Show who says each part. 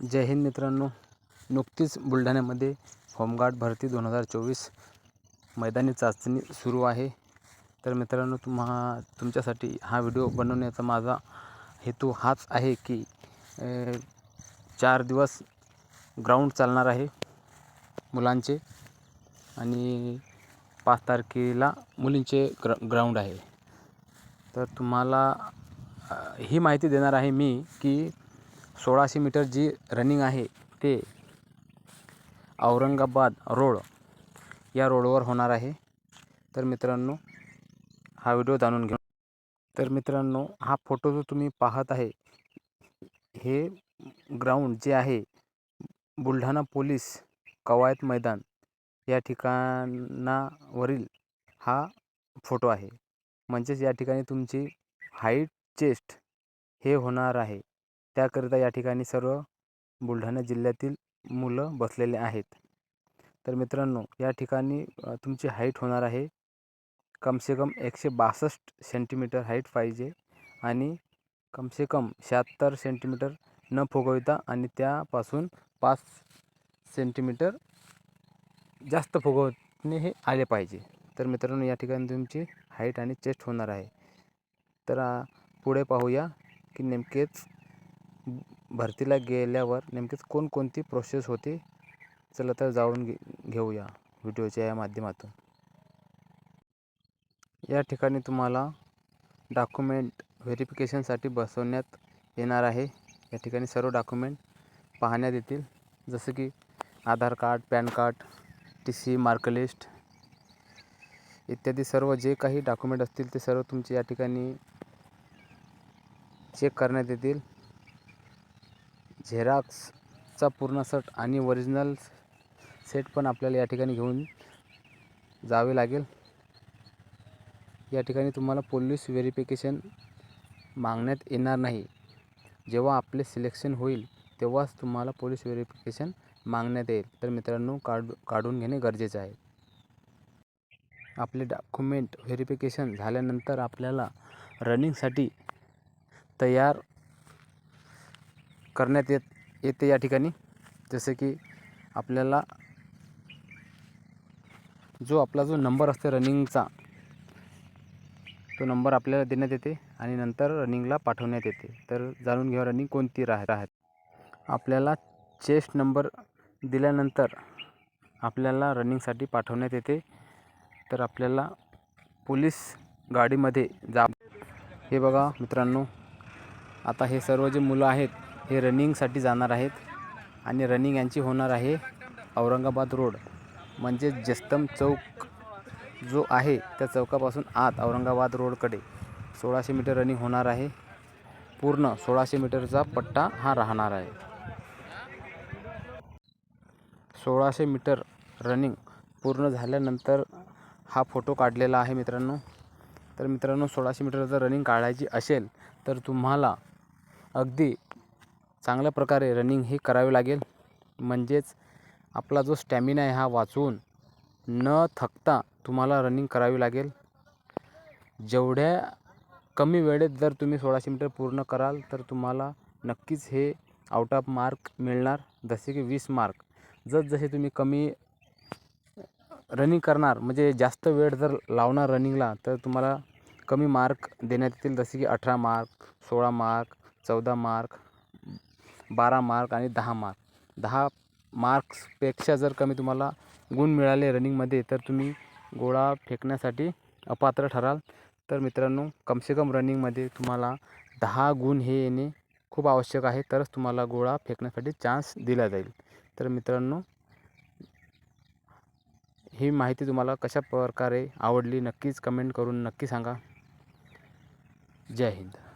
Speaker 1: जय हिंद मित्रांनो. नुकतीच बुलढाण्यामध्ये होमगार्ड भरती दोन हजार चोवीस मैदानी चाचणी सुरू आहे. तर मित्रांनो तुम्हा तुमच्यासाठी हा व्हिडिओ बनवण्याचा माझा हेतू हाच आहे की चार दिवस ग्राउंड चालणार आहे मुलांचे आणि पाच तारखेला मुलींचे ग्र ग्राउंड आहे. तर तुम्हाला ही माहिती देणार आहे मी की सोळाशे मीटर जी रनिंग आहे ते औरंगाबाद रोड या रोडवर होणार आहे. तर मित्रांनो हा व्हिडिओ जाणून घेऊ तर मित्रांनो हा फोटो जो तुम्ही पाहत आहे हे ग्राउंड जे आहे बुलढाणा पोलीस कवायत मैदान या ठिकाणावरील हा फोटो आहे. म्हणजेच या ठिकाणी तुमची हाईट चेस्ट हे होणार आहे. त्याकरिता या ठिकाणी सर्व बुलढाणा जिल्ह्यातील मुलं बसलेले आहेत. तर मित्रांनो या ठिकाणी तुमची हाईट होणार आहे कम से कम एकशे बासष्ट सेंटीमीटर हाईट पाहिजे आणि कमसे कम शहात्तर सेंटीमीटर न फुगवता आणि त्यापासून पाच सेंटीमीटर जास्त फुगवणे हे आले पाहिजे. तर मित्रांनो या ठिकाणी तुमची हाईट आणि चेस्ट होणार आहे. तर पुढे पाहूया की नेमकेच भरतीला गेल्यावर नेमकेच कोणकोणती प्रोसेस होते? चला तर जाऊन घे घेऊया व्हिडिओच्या या माध्यमातून. या ठिकाणी तुम्हाला डॉक्युमेंट व्हेरिफिकेशनसाठी बसवण्यात येणार आहे. या ठिकाणी सर्व डॉक्युमेंट पाहण्यात येतील. जसं की Aadhaar card PAN card T C mark list इत्यादी सर्व जे काही डॉक्युमेंट असतील ते सर्व तुमचे या ठिकाणी चेक करण्यात येतील. झेरॉक्सचा पूर्ण सेट आणि ओरिजिनल सेट पण आपल्याला या ठिकाणी घेऊन जावे लागेल. या ठिकाणी तुम्हाला पोलीस व्हेरिफिकेशन मागण्यात येणार नाही. जेव्हा आपले सिलेक्शन होईल तेव्हाच तुम्हाला पोलीस व्हेरिफिकेशन मागण्यात येईल. तर मित्रांनो काढ काढून घेणे गरजेचे आहे. आपले डॉक्युमेंट व्हेरिफिकेशन झाल्यानंतर आपल्याला रनिंगसाठी तयार करण्यात येत येते या ठिकाणी. जसे की आपल्याला जो आपला जो नंबर असतो रनिंगचा तो नंबर आपल्याला देण्यात येते आणि नंतर रनिंगला पाठवण्यात येते. तर जाणून घ्या रनिंग कोणती राह राहत. आपल्याला चेस्ट नंबर दिल्यानंतर आपल्याला रनिंगसाठी पाठवण्यात येते. तर आपल्याला पोलीस गाडीमध्ये जा हे बघा मित्रांनो आता हे सर्व जे मुलं आहेत हे रनिंगसाठी जाणार आहेत आणि रनिंग यांची होणार आहे औरंगाबाद रोड. म्हणजे जस्तम चौक जो आहे त्या चौकापासून आत औरंगाबाद रोडकडे. सोळाशे मीटर रनिंग होणार आहे. पूर्ण सोळाशे मीटरचा पट्टा हा राहणार आहे. सोळाशे मीटर रनिंग पूर्ण झाल्यानंतर हा फोटो काढलेला आहे मित्रांनो. तर मित्रांनो सोळाशे मीटर जर रनिंग काढायची असेल तर तुम्हाला अगदी चांगल्या प्रकारे रनिंग ही करावी लागेल. म्हणजेच आपला जो स्टॅमिना आहे हा वाचवून न थकता तुम्हाला रनिंग करावी लागेल. जेवढ्या कमी वेळेत जर तुम्ही सोळाशे मीटर पूर्ण कराल तर तुम्हाला नक्कीच हे आउट ऑफ मार्क मिळणार. जसे की वीस मार्क जसजसे तुम्ही कमी रनिंग करणार म्हणजे जास्त वेळ जर लावणार रनिंगला तर तुम्हाला कमी मार्क देण्यात येतील. जसे की अठरा मार्क सोळा मार्क चौदा मार्क बारा मार्क आणि दहा मार्क. दहा मार्क्सपेक्षा जर कमी तुम्हाला गुण मिळाले रनिंगमध्ये तर तुम्ही गोळा फेकण्यासाठी अपात्र ठराल. तर मित्रांनो कम से कम रनिंगमध्ये तुम्हाला दहा गुण हे येणे खूप आवश्यक आहे. तरच तुम्हाला गोळा फेकण्यासाठी चान्स दिला जाईल. तर मित्रांनो ही माहिती तुम्हाला कशा प्रकारे आवडली नक्कीच कमेंट करून नक्की सांगा. जय हिंद.